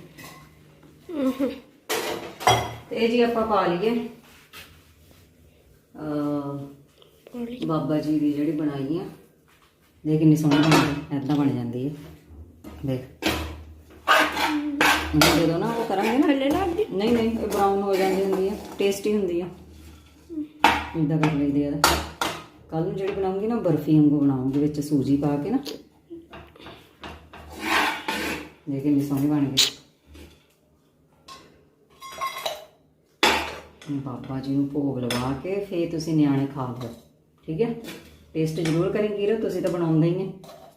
ਤੇ ਇਹ ਜੀ ਆਪਾਂ ਪਾ ਲਈਏ। ਅ ਬਾਬਾ ਜੀ ਦੀ ਜਿਹੜੀ ਬਣਾਈ ਆ। ਦੇਖ ਕਿੰਨੀ ਸੋਹਣੀ ਬਣਦੀ ਐਦਾਂ ਬਣ ਜਾਂਦੀ ਹੈ ਦੇਖ। ਜਦੋਂ ਨਾ ਉਹ ਕਰਾਂਗੇ ਨਾ ਥੱਲੇ ਲੱਗ ਨਹੀਂ ਨਹੀਂ, ਇਹ ਬਰਾਊਨ ਹੋ ਜਾਂਦੀ ਹੁੰਦੀ ਹੈ ਟੇਸਟੀ ਹੁੰਦੀ ਆ। ਇਦਾਂ ਕਰ ਲਈਦੇ ਆ। ਕੱਲ ਨੂੰ ਜਿਹੜੀ ਬਣਾਉਂਗੀ ਨਾ, ਬਰਫੀ ਵਾਂਗੂ ਬਣਾਉਂਗੀ, ਵਿੱਚ ਸੂਜੀ ਪਾ ਕੇ ਨਾ। ਦੇਖ ਕਿੰਨੀ ਸੋਹਣੀ ਬਣ ਗਈ। ਬਾਬਾ ਜੀ ਨੂੰ ਭੋਗ ਲਵਾ ਕੇ ਫੇਰ ਤੁਸੀਂ ਨਿਆਣੇ ਖਾ ਲਓ। ਠੀਕ ਹੈ ਟੇਸਟ ਜ਼ਰੂਰ ਕरेंगे ਰ ਤੁਸੀਂ ਤਾਂ ਬਣਾਉਂਦੇ ਹੀ ਨੇ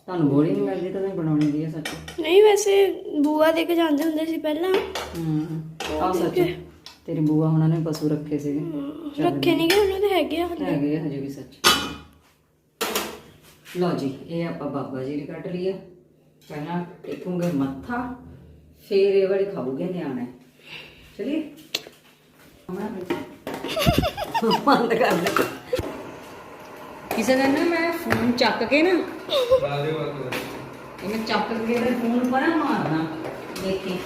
ਤੁਹਾਨੂੰ ਨਹੀਂ ਮਿਲਦੀ ਤਾਂ ਤੁਸੀਂ ਬਣਾਉਣੀ ਦੀ ਹੈ ਸੱਚ? ਨਹੀਂ ਵੈਸੇ ਬੂਆ ਦੇ ਕੇ ਜਾਂਦੇ ਹੁੰਦੇ ਸੀ ਪਹਿਲਾਂ। ਹੂੰ ਆ ਸੱਚ ਤੇਰੀ ਬੂਆ ਉਹਨਾਂ ਨੇ ਪਸ਼ੂ ਰੱਖੇ ਸੀਗੇ। ਰੱਖੇ ਨਹੀਂ ਗਏ ਉਹਨਾਂ ਦੇ ਹੈਗੇ ਆ ਹਲੇ। ਹੈਗੇ ਹਜੇ ਵੀ ਸੱਚ। ਲਓ ਜੀ ਇਹ ਆਪਾਂ ਬਾਬਾ ਜੀ ਨੇ ਕੱਢ ਲਿਆ ਪਹਿਲਾਂ ਟੇਕੂਗੇ ਮੱਥਾ ਫੇਰ ਇਹ ਵਾਲੀ ਖਾਓਗੇ ਨਿਆਣੇ। ਚਲਿਏ। ਬੰਦ ਕਰ ਦੇ ਕਿਸੇ ਦਿਨ ਨਾ ਮੈਂ ਫੋਨ ਚੱਕ ਕੇ ਨਾ ਇਹ ਮੈਂ ਚੱਕ ਕੇ ਤੇ ਫੋਨ ਪਰ ਮਾਰਨਾ ਦੇਖੀ।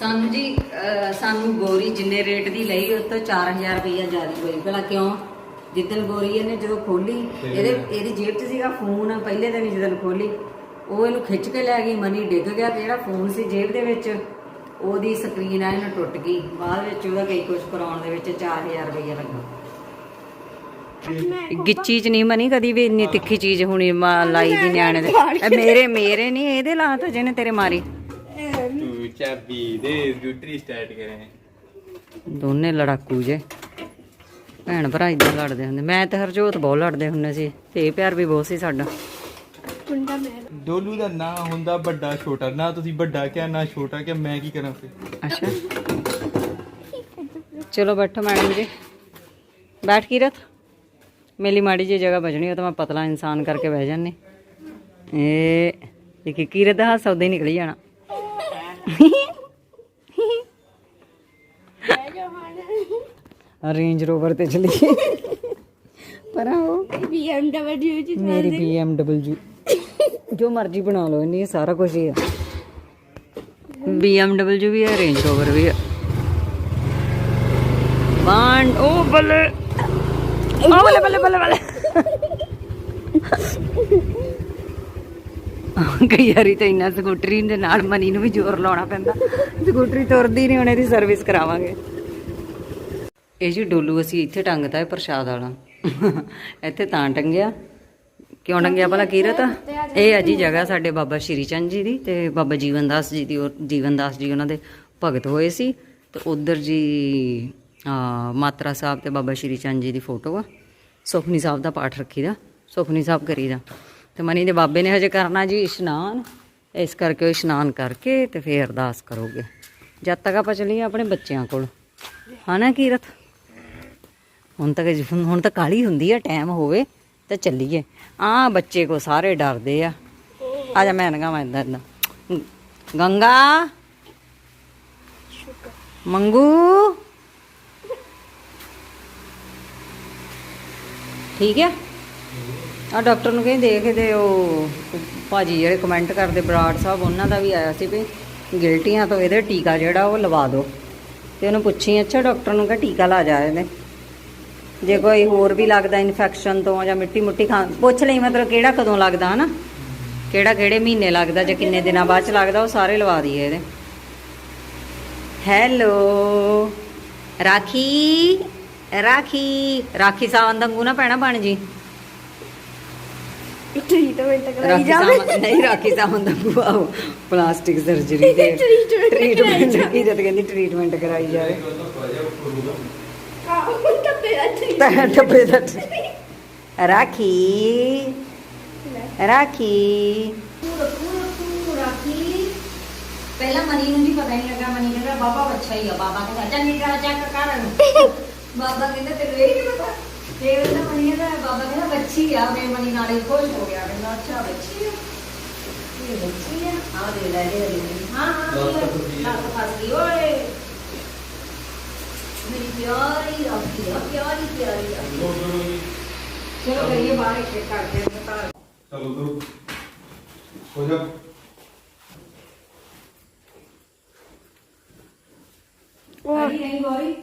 ਸਾਨੂੰ ਜੀ ਅਹ ਸਾਨੂੰ ਗੋਰੀ ਜਿੰਨੇ ਰੇਟ ਦੀ ਲਈ ਉਸ ਤੋਂ 4000 ਰੁਪਈਆ ਜ਼ਿਆਦਾ ਹੋਈ। ਭਲਾ ਕਿਉਂ? ਜਿੱਦਣ ਗੋਰੀ ਇਹਨੇ ਜਦੋਂ ਖੋਲੀ ਇਹਦੇ ਇਹਦੀ ਜੇਬ 'ਚ ਸੀਗਾ ਫੋਨ ਪਹਿਲੇ ਦਿਨ ਹੀ ਜਦੋਂ ਖੋਲੀ ਉਹ ਇਹਨੂੰ ਖਿੱਚ ਕੇ ਲੈ ਗਈ ਮਨੀ ਡਿੱਗ ਗਿਆ ਤੇ ਜਿਹੜਾ ਫੋਨ ਸੀ ਜੇਬ ਦੇ ਵਿੱਚ ਉਹਦੀ ਸਕਰੀਨ ਆ ਇਹਨੂੰ ਟੁੱਟ ਗਈ। ਬਾਅਦ ਵਿੱਚ ਉਹਦਾ ਕਈ ਕੁਝ ਕਰਾਉਣ ਦੇ ਵਿੱਚ 4000 ਰੁਪਈਆ ਲੱਗਾ। ਗਿੱਚੀ ਚ ਨਹੀਂ ਮਨੀ ਕਦੀ ਵੀ ਇੰਨੀ ਤਿੱਖੀ ਚੀਜ਼ ਹੁਣੀ ਮਾ- ਲਾਈ ਦੀ ਨਿਆਣੇ ਦੇ। ਇਹ ਮੇਰੇ ਮੇਰੇ ਨਹੀਂ ਇਹਦੇ ਲਾਤ ਜਿਹਨੇ ਤੇਰੇ ਮਾਰੀ। ਤੂੰ ਚਾਬੀ ਦੇ ਡਿਊਟੀ ਸਟਾਰਟ ਕਰੇ। ਦੋਨੇ ਲੜਾਕੂ ਜੇ। ਭੈਣ ਭਰਾ ਇਦਾਂ ਲੜਦੇ ਹੁੰਦੇ। ਮੈਂ ਤੇ ਹਰਜੋਤ ਬਹੁਤ ਲੜਦੇ ਹੁੰਦੇ ਸੀ ਤੇ ਪਿਆਰ ਵੀ ਬਹੁਤ ਸੀ ਸਾਡਾ। ਮੁੰਡਾ ਮੈਂ ਡੋਲੂ ਦਾ ਨਾਂ ਹੁੰਦਾ ਵੱਡਾ ਛੋਟਾ। ਨਾ ਤੁਸੀਂ ਵੱਡਾ ਕਿਹਾ ਨਾ ਛੋਟਾ ਕਿਹਾ ਮੈਂ ਕੀ ਕਰਾਂ ਫਿਰ? ਅੱਛਾ। ਚਲੋ ਬੈਠੋ ਮੈਡਮ ਜੀ। ਬੈਠ ਕੀਰਤ। ਮੇਰੀ ਮਾੜੀ ਜੀ ਜਗ੍ਹਾ ਬਚਣੀ ਉਹ ਤਾਂ ਮੈਂ ਪਤਲਾ ਇਨਸਾਨ ਕਰਕੇ ਬਹਿ ਜਾਂਦੀ। ਇਹ ਦੇਖੀ ਕੀਰਤ ਦਾ ਹਾਸਾ ਉਦਾਂ ਹੀ ਨਿਕਲੀ ਜਾਣਾ। ਰੇਂਜ ਰੋਵਰ ਤੇ ਚਲੀ। ਪਰ BMW ਚ ਮੇਰੀ BMW ਜੋ ਮਰਜ਼ੀ ਬਣਾ ਲਓ ਇਹਨੀ ਸਾਰਾ ਕੁਝ ਹੀ ਹੈ BMW ਵੀ ਹੈ ਰੇਂਜ ਰੋਵਰ ਵੀ ਹੈ ਬਾਂਡ ਉਹ ਬੱਲੇ। ਉਹ ਬੱਲੇ ਬੱਲੇ ਬੱਲੇ ਬੱਲੇ ਕਈ ਵਾਰੀ ਤਾਂ ਇੰਨਾ ਸਕੂਟਰੀ ਦੇ ਨਾਲ ਮਨੀ ਨੂੰ ਵੀ ਜ਼ੋਰ ਲਾਉਣਾ ਪੈਂਦਾ ਸਕੂਟਰੀ ਤੁਰਦੀ ਨਹੀਂ ਹੁਣ ਇਹਦੀ ਸਰਵਿਸ ਕਰਾਵਾਂਗੇ ਇਹ ਜੀ ਡੋਲੂ ਅਸੀਂ ਇੱਥੇ ਟੰਗਤਾ ਹੈ ਪ੍ਰਸ਼ਾਦ ਵਾਲਾ ਇੱਥੇ ਤਾਂ ਟੰਗਿਆ ਕਿਉਂ ਟੰਗਿਆ ਭਲਾ ਕੀਰਤ ਇਹ ਜੀ ਜਗ੍ਹਾ ਸਾਡੇ ਬਾਬਾ ਸ਼੍ਰੀ ਚੰਦ ਜੀ ਦੀ ਤੇ ਬਾਬਾ ਜੀਵਨ ਦਾਸ ਜੀ ਦੀ ਜੀਵਨ ਦਾਸ ਜੀ ਉਹਨਾਂ ਦੇ ਭਗਤ ਹੋਏ ਸੀ ਤੇ ਉਧਰ ਜੀ ਆ ਮਾਤਰਾ ਸਾਹਿਬ ਤੇ ਬਾਬਾ ਸ਼੍ਰੀ ਚੰਦ ਜੀ ਦੀ ਫੋਟੋ ਆ। ਸੁਖਨੀ ਸਾਹਿਬ ਦਾ ਪਾਠ ਰੱਖੀਦਾ ਸੁਖਨੀ ਸਾਹਿਬ ਕਰੀਦਾ। ਤੇ ਮਨੀ ਦੇ ਬਾਬੇ ਨੇ ਹਜੇ ਕਰਨਾ ਜੀ ਇਸ਼ਨਾਨ। ਇਸ ਕਰਕੇ ਉਹ ਇਸ਼ਨਾਨ ਕਰਕੇ ਤੇ ਫੇਰ ਅਰਦਾਸ ਕਰੋਗੇ। ਜਦ ਤੱਕ ਆਪਾਂ ਚੱਲੀਏ ਆਪਣੇ ਬੱਚਿਆਂ ਕੋਲ। ਹਨਾ ਕੀਰਤ? ਹੁਣ ਤੱਕ ਹੁਣ ਤਾਂ ਕਾਲੀ ਹੁੰਦੀ ਆ, ਟਾਈਮ ਹੋਵੇ ਤਾਂ ਚੱਲੀਏ। ਆ ਬੱਚੇ ਕੋ ਸਾਰੇ ਡਰਦੇ ਆ। ਆ ਜਾ ਮੈਂ ਨਗਾ ਮੈਂ ਇਦਾਂ ਇਦਾਂ ਗੰਗਾ। ਮੰਗੂ। ਠੀਕ ਹੈ ਆ ਡਾਕਟਰ ਨੂੰ ਕਹਿੰਦੇ ਦੇਖਦੇ ਉਹ ਭਾਜੀ ਜਿਹੜੇ ਕਮੈਂਟ ਕਰਦੇ, ਬਰਾੜ ਸਾਹਿਬ, ਉਹਨਾਂ ਦਾ ਵੀ ਆਇਆ ਸੀ ਵੀ ਗਿਲਟੀਆਂ ਤੋਂ ਇਹਦੇ ਟੀਕਾ ਜਿਹੜਾ ਉਹ ਲਵਾ ਦਿਓ। ਤੇ ਉਹਨੂੰ ਪੁੱਛੀ, ਅੱਛਾ ਡਾਕਟਰ ਨੂੰ ਕਹ ਟੀਕਾ ਲਾ ਜਾ ਇਹਦੇ ਜੇ ਕੋਈ ਹੋਰ ਵੀ ਲੱਗਦਾ ਇਨਫੈਕਸ਼ਨ ਤੋਂ ਜਾਂ ਮਿੱਟੀ ਮੁੱਟੀ ਖਾ, ਪੁੱਛ ਲਈ ਮਤਲਬ ਕਿਹੜਾ ਕਦੋਂ ਲੱਗਦਾ, ਹਨਾ? ਕਿਹੜਾ ਕਿਹੜੇ ਮਹੀਨੇ ਲੱਗਦਾ ਜਾਂ ਕਿੰਨੇ ਦਿਨਾਂ ਬਾਅਦ ਚ ਲੱਗਦਾ, ਉਹ ਸਾਰੇ ਲਵਾ ਦਈਏ ਇਹਦੇ। ਹੈਲੋ ਰਾਖੀ। ਰਾਖੀ ਰਾਖੀ ਸਾਵਨ ਦੰਗੂ ਨਾ ਪੈਣਾ ਬਣ ਜੀ। ਟ੍ਰੀਟਮੈਂਟ ਕਰਾਈ ਰਾਖੀ ਜਾਵੇ। ਨਹੀਂ ਰਾਖੀ ਸਾਵਨ ਦੰਗੂ ਆਓ ਪਲਾਸਟਿਕ ਸਰਜਰੀ ਦੇ Treatment ਕਰਾਈ ਟ੍ਰੀਟਮੈਂਟ ਕੀ ਜਦ ਕਹਿੰਦੀ ਟ੍ਰੀਟਮੈਂਟ ਕਰਾਈ ਜਾਵੇ। ਆਹ ਟੱਪੇ ਦਾ ਟ੍ਰੀਟ ਤਾਂ ਟੱਪੇ ਦਾ ਰਾਖੀ ਰਾਖੀ। ਪਹਿਲਾਂ ਮਨੀ ਨੂੰ ਨਹੀਂ ਪਤਾ ਨਹੀਂ ਲੱਗਾ ਮਨੀ ਕਹਿੰਦਾ ਬਾਬਾ ਬੱਚਾ ਹੀ ਆ ਬਾਬਾ ਕਹਿੰਦਾ ਚੱਲ ਨਿਕਲ ਚੱਕ ਕਰ ਇਹਨੂੰ ਬਾਬਾ ਕਹਿੰਦਾ ਤੈਨੂੰ ਇਹ ਨਹੀਂ ਪਤਾ? ਤੇ ਉਹਦਾ ਮਨੀ ਕਹਿੰਦਾ ਬਾਬਾ ਕਹਿੰਦਾ ਬੱਚੀ ਆ ਮੈਂ ਮਨੀ ਨਾਲੇ ਖੁਸ਼ ਹੋ ਗਿਆ ਕਹਿੰਦਾ ਅੱਛਾ ਬੱਚੀ ਆ। ਇਹ ਬੱਚੀ ਆ। ਆ ਦੇ ਲੈ ਦੇ ਦੇ ਹਾਂ ਹਾਂ ਲੱਤ ਫਸ ਗਈ ਓਏ। ਮੇਰੀ ਪਿਆਰੀ ਰੱਖੀ ਆ ਪਿਆਰੀ ਪਿਆਰੀ ਰੱਖੀ। ਚਲੋ ਕਰੀਏ ਬਾਹਰ ਇੱਕ ਕਰਦੇ ਹਾਂ ਤਾਂ ਚਲੋ ਤੂੰ ਹੋ ਜਾ। ਨਹੀਂ ਨਹੀਂ ਗੋਰੀ।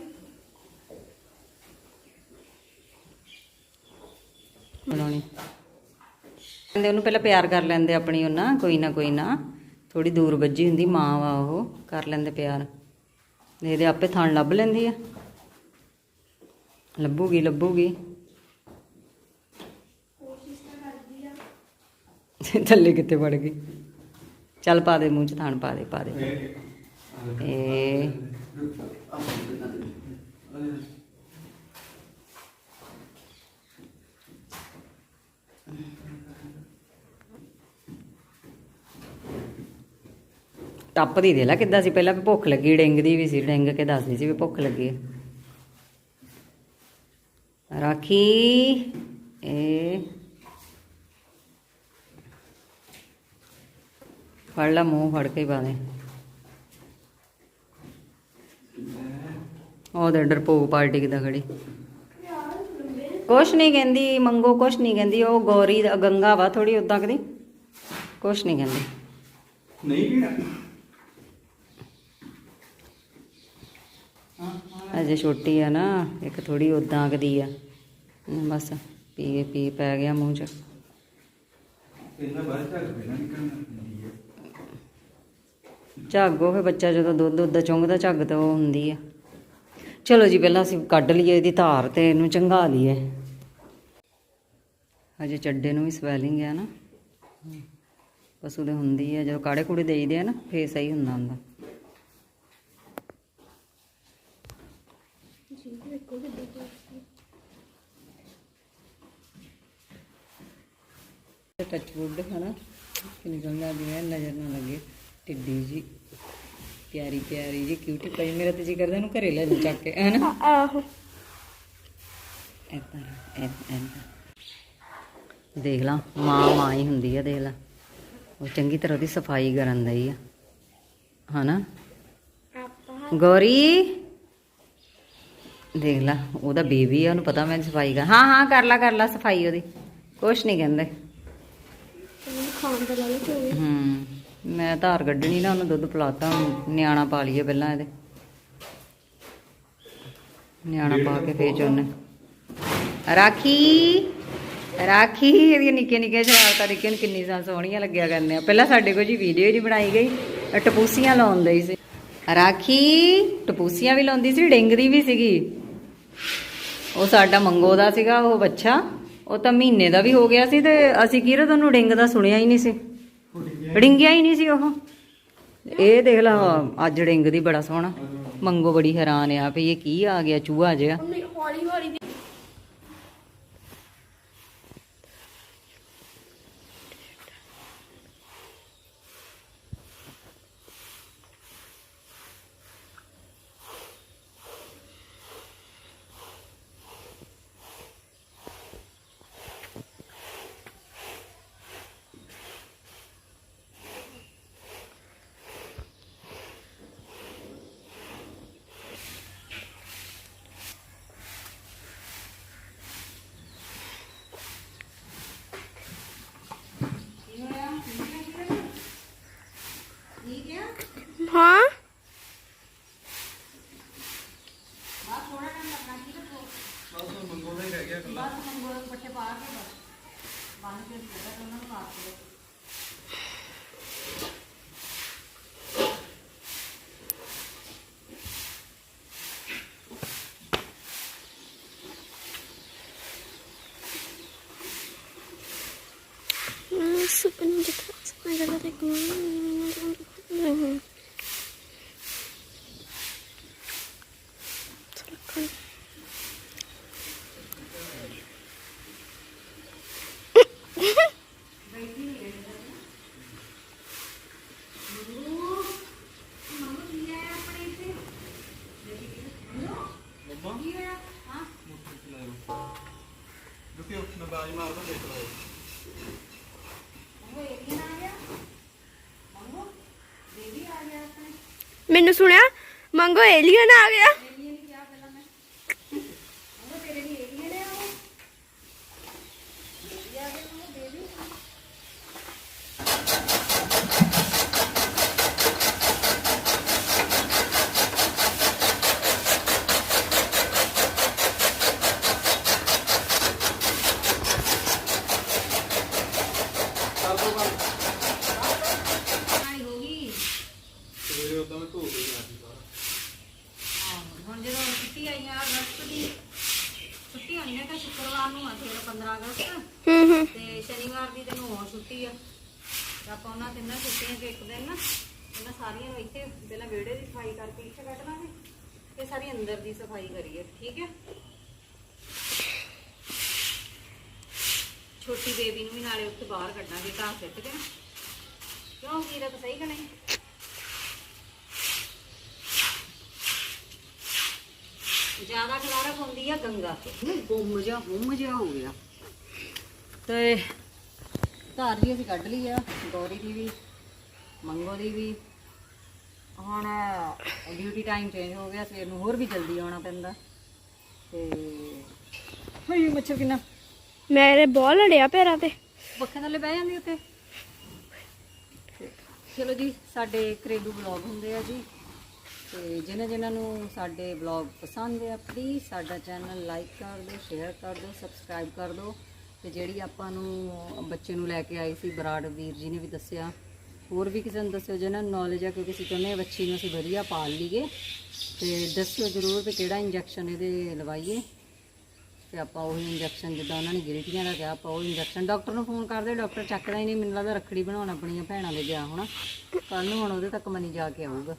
ਬਣਾਉਣੀ। ਕਹਿੰਦੇ ਉਹਨੂੰ ਪਹਿਲਾਂ ਪਿਆਰ ਕਰ ਲੈਂਦੇ ਆਪਣੀ ਉਹਨਾਂ ਕੋਈ ਨਾ ਕੋਈ ਨਾ। ਥੋੜੀ ਦੂਰ ਵੱਜੀ ਹੁੰਦੀ ਮਾਂ ਵਾ ਉਹ ਕਰ ਲੈਂਦੇ ਪਿਆਰ। ਇਹਦੇ ਆਪੇ ਥਣ ਲੱਭ ਲੈਂਦੀ ਆ। ਲੱਭੂਗੀ ਲੱਭੂਗੀ। ਥੱਲੇ ਕਿੱਥੇ ਵੜ ਗਈ? ਚੱਲ ਪਾ ਦੇ ਮੂੰਹ ਚ ਥਾਣ ਪਾ ਦੇ ਪਾ ਦੇ। ਇਹ ਟੱਪਦੀ ਦੇ ਲੈ ਕਿੱਦਾਂ ਸੀ, ਪਹਿਲਾਂ ਵੀ ਭੁੱਖ ਲੱਗੀ, ਡਿੰਗਦੀ ਵੀ ਸੀ, ਡਿੰਗ ਕੇ ਦੱਸਦੀ ਸੀ ਵੀ ਭੁੱਖ ਲੱਗੀ ਹੈ ਰਾਖੀ ਇਹ ਫੜ ਲਾ ਮੂੰਹ, ਫੜ ਕੇ ਹੀ ਪਾ ਦੇ। ਡਰਪੋਕ ਪਾਰਟੀ ਕਿਦਾਂ ਖੜੀ। ਕੁਛ ਨਹੀਂ ਕਹਿੰਦੀ, ਮੰਗੋ ਕੁਛ ਨਹੀਂ ਕਹਿੰਦੀ, ਉਹ ਗੌਰੀ ਗੰਗਾ ਵਾ ਥੋੜੀ ਉਦਾਂ ਕਦੀ। ਕੁਛ ਨਹੀਂ ਕਹਿੰਦੀ। ਨਹੀਂ। ਅਜੇ ਛੋਟੀ ਆ ਨਾ ਇੱਕ ਥੋੜੀ ਉਦਾਂ ਕਦੀ ਆ। ਬਸ ਪੀ ਪੀ ਪੈ ਗਿਆ ਮੂੰਹ ਚ। ਝੱਗ ਉਹ ਫਿਰ ਬੱਚਾ ਜਦੋਂ ਦੁੱਧ ਦੁੱਧ ਚੁੰਗਦਾ ਝੱਗ ਤਾਂ ਉਹ ਹੁੰਦੀ ਆ। ਚਲੋ ਜੀ ਪਹਿਲਾਂ ਅਸੀਂ ਕੱਢ ਲਈਏ ਇਹਦੀ ਧਾਰ ਤੇ ਇਹਨੂੰ ਚੰਗਾ ਲਈਏ। ਹਜੇ ਚੱਡੇ ਨੂੰ ਵੀ ਸਵੈਲਿੰਗ ਆ ਨਾ। ਪਸ਼ੂ ਦੇ ਹੁੰਦੀ ਆ ਜਦੋਂ ਕਾੜੇ ਕੂੜੇ ਦੇਈਦੇ ਆ ਨਾ ਫੇਰ ਸਹੀ ਹੁੰਦਾ ਹੁੰਦਾ। ਟੱਚ ਵੁੱਡ ਹਨਾ? ਕਿ ਨਿਕਲਦਾ ਜਿਵੇਂ ਨਜ਼ਰ ਨਾ ਲੱਗੇ। ਟਿੱਡੀ ਜੀ ਪਿਆਰੀ ਪਿਆਰੀ ਜੀ ਕਿਊਟੀ ਪਈ ਮੇਰਾ ਤੇ ਜੀ ਕਰਦਾ ਇਹਨੂੰ ਘਰੇ ਲੈ ਜਾ ਚੱਕ ਕੇ ਹਨਾ? ਆਹੋ। ਏਦਾਂ ਏਦਾਂ। ਦੇਖ ਲਾ ਮਾਂ ਮਾਂ ਹੀ ਹੁੰਦੀ ਆ ਦੇਖ ਲਾ। ਉਹ ਚੰਗੀ ਤਰ੍ਹਾਂ ਦੀ ਸਫ਼ਾਈ ਕਰਨ ਦਈ ਆ ਹਨਾ? ਗੌਰੀ! ਦੇਖ ਲਾ ਉਹਦਾ ਬੇਬੀ ਆ ਉਹਨੂੰ ਪਤਾ ਮੈਂ ਸਫ਼ਾਈ ਕਰ ਹਾਂ ਹਾਂ ਕਰ ਲਾ ਕਰ ਲਾ ਸਫ਼ਾਈ ਉਹਦੀ। ਕੁਛ ਨਹੀਂ ਕਹਿੰਦੇ। ਖਾਣ ਦਾ ਲਾਲਚ ਹੋਵੇ ਹੂੰ, ਮੈਂ ਧਾਰ ਕੱਢਣੀ ਨਾ, ਉਹਨੂੰ ਦੁੱਧ ਪਿਲਾਤਾ ਨਿਆਣਾ ਪਾ ਲਈਏ ਪਹਿਲਾਂ ਇਹਦੇ। ਨਿਆਣਾ ਪਾ ਕੇ ਫੇਰ ਚੋਨੇ। ਰਾਖੀ ਰਾਖੀ, ਇਹਦੀਆਂ ਨਿੱਕੀਆਂ ਨਿੱਕੀਆਂ ਸ਼ਰਾਰਤਾਂ ਦੇਖੀਆਂ ਕਿੰਨੀ ਸਾਂ ਸੋਹਣੀਆਂ ਲੱਗਿਆ ਕਰਨੀਆਂ। ਪਹਿਲਾਂ ਸਾਡੇ ਕੋਲ ਜੀ ਵੀਡੀਓ ਜੀ ਬਣਾਈ ਗਈ ਟਪੂਸੀਆਂ ਲਾਉਣ ਹੀ ਸੀ। ਰਾਖੀ, ਟਪੂਸੀਆਂ ਵੀ ਲਾਉਂਦੀ ਸੀ ਡਿੰਗਦੀ ਵੀ ਸੀਗੀ। ਉਹ ਸਾਡਾ ਮੰਗੋ ਦਾ ਸੀਗਾ, ਉਹ ਬੱਚਾ। ਉਹ ਤਾਂ ਮਹੀਨੇ ਦਾ ਵੀ ਹੋ ਗਿਆ ਸੀ ਤੇ ਅਸੀਂ ਕਿਰਤ ਉਹਨੂੰ ਡਿੰਗਦਾ ਸੁਣਿਆ ਹੀ ਨਹੀਂ ਸੀ। ਡਿੰਗਿਆ ਹੀ ਨਹੀਂ ਸੀ ਉਹ। ਇਹ ਦੇਖ ਲਾ, ਅੱਜ ਡਿੰਗਦੀ ਬੜਾ ਸੋਹਣਾ। ਮੰਗੋ ਬੜੀ ਹੈਰਾਨ ਆ ਵੀ ਇਹ ਕੀ ਆ ਗਿਆ, ਚੂਹਾ ਜਿਹਾ। ਹੌਲੀ ਹੌਲੀ Look at your nabali mağazada. ਕੀ ਹੋਇਆ ਹਾਂ ਰੁਕਿਓ ਮੈਂ ਬਾਜ ਮਾਰਦਾ ਦੇਖ ਲਓ ਮੈਨੂੰ ਸੁਣਿਆ ਮੰਗੋ ਏਲੀਅਨ ਆ ਗਿਆ ਸਵੇਰੇ ਉਦੋਂ ਮੈਂ ਧੋ ਕੇ ਗਿਆ ਸੀ ਸਾਰਾ ਸ਼ੁੱਕਰਵਾਰ ਨੂੰ ਆ ਫਿਰ 15 ਅਗਸਤ ਹੂੰ ਹੂੰ ਤੇ ਸ਼ਨੀਵਾਰ ਦੀ ਤੈਨੂੰ ਹੋਰ ਛੁੱਟੀ ਆ ਤੇ ਆਪਾਂ ਉਹਨਾਂ ਤਿੰਨਾਂ ਛੁੱਟੀਆਂ 'ਚ ਇੱਕ ਦਿਨ ਨਾ ਇਹਨਾਂ ਸਾਰੀਆਂ ਨੂੰ ਇੱਥੇ ਪਹਿਲਾਂ ਵਿਹੜੇ ਦੀ ਸਫ਼ਾਈ ਕਰਕੇ ਇੱਥੇ ਕੱਢ ਲਾਂਗੇ ਤੇ ਸਾਰੀ ਅੰਦਰ ਦੀ ਸਫ਼ਾਈ ਕਰੀਏ ਠੀਕ ਹੈ ਛੋਟੀ ਬੇਬੀ ਨੂੰ ਵੀ ਨਾਲੇ ਉੱਥੇ ਬਾਹਰ ਕੱਢਾਂਗੇ ਘਾਹ ਸਿੱਟ ਕੇ ਨਾ। ਕਿਉਂ ਕੀਰਤ ਸਹੀ ਕਿ ਨਹੀਂ ਜ਼ਿਆਦਾ ਖਲਾਰਾ ਪਾਉਂਦੀ ਆ ਗੰਗਾ ਗੁੰਮ ਜਿਹਾ ਹੁੰਮ ਜਿਹਾ ਹੋ ਗਿਆ। ਤੇ ਧਾਰ ਵੀ ਅਸੀਂ ਕੱਢ ਲਈ ਆ ਗੌਰੀ ਦੀ ਵੀ ਮੰਗੋ ਦੀ ਵੀ। ਹੁਣ ਡਿਊਟੀ ਟਾਈਮ ਚੇਂਜ ਹੋ ਗਿਆ ਸਵੇਰ ਨੂੰ ਹੋਰ ਵੀ ਜਲਦੀ ਆਉਣਾ ਪੈਂਦਾ। ਤੇ ਹਈ ਮੱਛਰ ਕਿੰਨਾ? ਮੇਰੇ ਬਹੁਤ ਲੜਿਆ ਪੈਰਾਂ ਤੇ। ਪੱਖੇ ਥੱਲੇ ਬਹਿ ਜਾਂਦੀ ਉੱਤੇ ਤੇ ਚਲੋ ਜੀ, ਸਾਡੇ ਘਰੇਲੂ ਬਲੌਗ ਹੁੰਦੇ ਆ ਜੀ। ਤੇ ਜਿਨ੍ਹਾਂ ਜਿਨ੍ਹਾਂ ਨੂੰ ਸਾਡੇ ਬਲੌਗ ਪਸੰਦ ਆ ਪਲੀਜ਼ ਸਾਡਾ ਚੈਨਲ ਲਾਈਕ ਕਰ ਦਿਓ ਸ਼ੇਅਰ ਕਰ ਦਿਓ ਸਬਸਕ੍ਰਾਈਬ ਕਰ ਦਿਓ। ਤੇ ਜਿਹੜੀ ਆਪਾਂ ਨੂੰ ਬੱਚੇ ਨੂੰ ਲੈ ਕੇ ਆਈ ਸੀ ਬਰਾੜ ਵੀਰ ਜੀ ਨੇ ਵੀ ਦੱਸਿਆ, ਹੋਰ ਵੀ ਕਿਸੇ ਨੂੰ ਦੱਸਿਓ ਜਿਹਨਾਂ ਨੂੰ ਨੌਲੇਜ ਆ, ਕਿਉਂਕਿ ਅਸੀਂ ਚਾਹੁੰਦੇ ਹਾਂ ਬੱਚੀ ਨੂੰ ਅਸੀਂ ਵਧੀਆ ਪਾਲ ਲਈਏ। ਤੇ ਦੱਸਿਓ ਜ਼ਰੂਰ ਵੀ ਕਿਹੜਾ ਇੰਜੈਕਸ਼ਨ ਇਹਦੇ ਲਵਾਈਏ। ਤੇ ਆਪਾਂ ਉਹ ਇੰਜੈਕਸ਼ਨ ਜਿੱਦਾਂ ਉਹਨਾਂ ਨੇ ਗਿਲਟੀਆਂ ਦਾ ਕਿਹਾ ਆਪਾਂ ਉਹ ਇੰਜੈਕਸ਼ਨ ਡਾਕਟਰ ਨੂੰ ਫੋਨ ਕਰਦੇ ਡਾਕਟਰ ਚੱਕਦਾ ਹੀ ਨਹੀਂ ਮੈਨੂੰ ਲੱਗਦਾ ਰੱਖੜੀ ਬਣਾਉਣ ਆਪਣੀਆਂ ਭੈਣਾਂ ਦੇ ਗਿਆ ਹੋਣਾ। ਕੱਲ ਨੂੰ ਹੁਣ ਉਹਦੇ ਤੱਕ ਮਨੀ ਜਾ ਕੇ ਆਊਗਾ।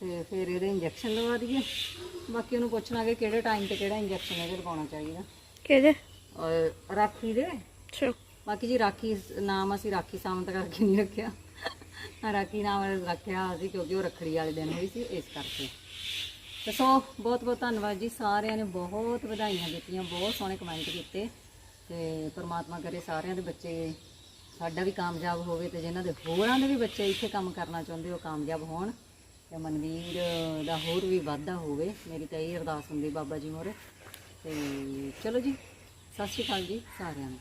ਤੇ ਫਿਰ ਇਹਦੇ ਇੰਜੈਕਸ਼ਨ ਲਵਾ ਦਈਏ। ਬਾਕੀ ਉਹਨੂੰ ਪੁੱਛਣਾ ਕਿ ਕਿਹੜੇ ਟਾਈਮ ਤੇ ਕਿਹੜਾ ਇੰਜੈਕਸ਼ਨ ਇਹਦੇ ਲਗਾਉਣਾ ਚਾਹੀਦਾ। ਕਿਹਦੇ? ਔਰ ਰਾਖੀ ਦੇ। ਬਾਕੀ ਜੀ ਰਾਖੀ ਨਾਮ ਅਸੀਂ ਰਾਖੀ ਸਾਮੰਤ ਕਰਕੇ ਨਹੀਂ ਰੱਖਿਆ। ਰਾਖੀ ਨਾਮ ਰੱਖਿਆ ਅਸੀਂ ਕਿਉਂਕਿ ਉਹ ਰੱਖੜੀ ਵਾਲੇ ਦਿਨ ਹੋਈ ਸੀ ਇਸ ਕਰਕੇ। ਤੇ ਸੋ ਬਹੁਤ ਬਹੁਤ ਧੰਨਵਾਦ ਜੀ ਸਾਰਿਆਂ ਨੇ ਬਹੁਤ ਵਧਾਈਆਂ ਦਿੱਤੀਆਂ, ਬਹੁਤ ਸੋਹਣੇ ਕਮੈਂਟ ਕੀਤੇ ਤੇ ਪ੍ਰਮਾਤਮਾ ਕਰੇ ਸਾਰਿਆਂ ਦੇ ਬੱਚੇ ਸਾਡਾ ਵੀ ਕਾਮਯਾਬ ਹੋਵੇ ਤੇ ਜਿਨ੍ਹਾਂ ਦੇ ਹੋਰਾਂ ਦੇ ਵੀ ਬੱਚੇ ਇੱਥੇ ਕੰਮ ਕਰਨਾ ਚਾਹੁੰਦੇ ਉਹ ਕਾਮਯਾਬ ਹੋਣ ਤੇ ਮਨਵੀਰ ਦਾ ਹੋਰ ਵੀ ਵਾਧਾ ਹੋਵੇ। ਮੇਰੀ ਤਾਂ ਇਹ ਅਰਦਾਸ ਹੁੰਦੀ ਬਾਬਾ ਜੀ ਮੋਰੇ ਤੇ ਚਲੋ ਜੀ, ਸਤਿ ਸ਼੍ਰੀ ਅਕਾਲ ਜੀ ਸਾਰਿਆਂ ਨੂੰ।